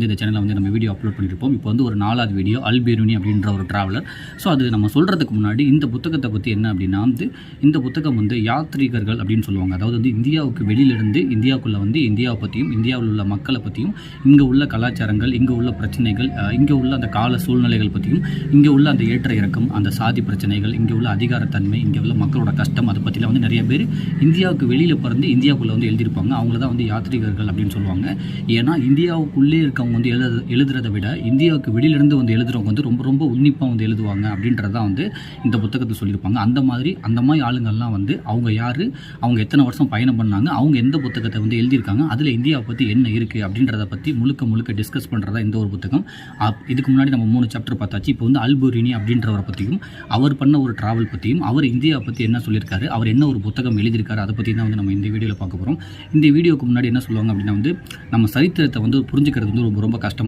இந்த சேனலில் வந்து நம்ம வீடியோ அப்லோட் பண்ணியிருப்போம் இப்போ வந்து ஒரு நாலாவது வீடியோ அல்பேருனி அப்படின்ற ஒரு ட்ராவலர் ஸோ அது நம்ம சொல்கிறதுக்கு முன்னாடி இந்த புத்தகத்தை பற்றி என்ன அப்படின்னா வந்து இந்த புத்தகம் வந்து யாத்ரீகர்கள் அப்படின்னு சொல்லுவாங்க. அதாவது வந்து இந்தியாவுக்கு வெளியிலிருந்து இந்தியாவுக்குள்ளே வந்து இந்தியாவை பற்றியும் இந்தியாவில் உள்ள மக்களை பற்றியும் இங்கே உள்ள கலாச்சாரங்கள் இங்கே உள்ள பிரச்சனைகள் இங்கே உள்ள அந்த கால சூழ்நிலைகள் பற்றியும் இங்கே உள்ள அந்த ஏற்ற இறக்கம் அந்த சாதி பிரச்சனைகள் இங்கே உள்ள அதிகாரத்தன்மை இங்கே உள்ள மக்களோட கஷ்டம் அதை பற்றிலாம் வந்து நிறைய பேர் இந்தியாவுக்கு வெளியில் பிறந்து இந்தியாவுக்குள்ளே வந்து எழுதியிருப்பாங்க. அவங்கள தான் வந்து யாத்ரீகர்கள் அப்படின்னு சொல்லுவாங்க. ஏன்னா இந்தியாவுக்குள்ளே இருக்கவங்க வந்து எழுத எழுதுறதை விட இந்தியாவுக்கு வெளியிலேருந்து வந்து எழுதுறவங்க வந்து ரொம்ப ரொம்ப உன்னிப்பாக வந்து எழுதுவாங்க அப்படின்றது தான் வந்து இந்த புத்தகத்தை சொல்லியிருப்பாங்க. அந்த மாதிரி அந்த மாதிரி ஆளுங்கள்லாம் வந்து அவங்க யார்? அவங்க எத்தனை வருஷம் பயணம் பண்ணாங்க? அவங்க எந்த புத்தகத்தை வந்து எழுதியிருக்காங்க? அதில் இந்தியாவை பற்றி என்ன இருக்குது அப்படின்றத பற்றி முழுக்க முழுக்க டிஸ்கஸ் பண்ணுறதா இந்த ஒரு புத்தகம். அப்- இதுக்கு முன்னாடி நம்ம மூணு சாப்டர் பார்த்தாச்சு. இப்போ வந்து அல்புரினி அப்படின்றவரை பற்றியும் அவர் பண்ண ஒரு டிராவல் பற்றியும் அவர் இந்தியாவை பற்றி என்ன சொல்லியிருக்காரு? அவர் என்ன ஒரு புத்தகம் எழுதியிருக்காரு அதை பற்றி தான் வந்து நம்ம இந்த வீடியோவில் பார்க்க போகிறோம் இந்த வீடியோக்கு முன்னாடி என்ன சொல்லுவாங்க அப்படின்னா வந்து நம்ம சரித்திரத்தை வந்து புரிஞ்சுக்கிறது வந்து ரொம்ப ரொம்ப கஷ்டம்.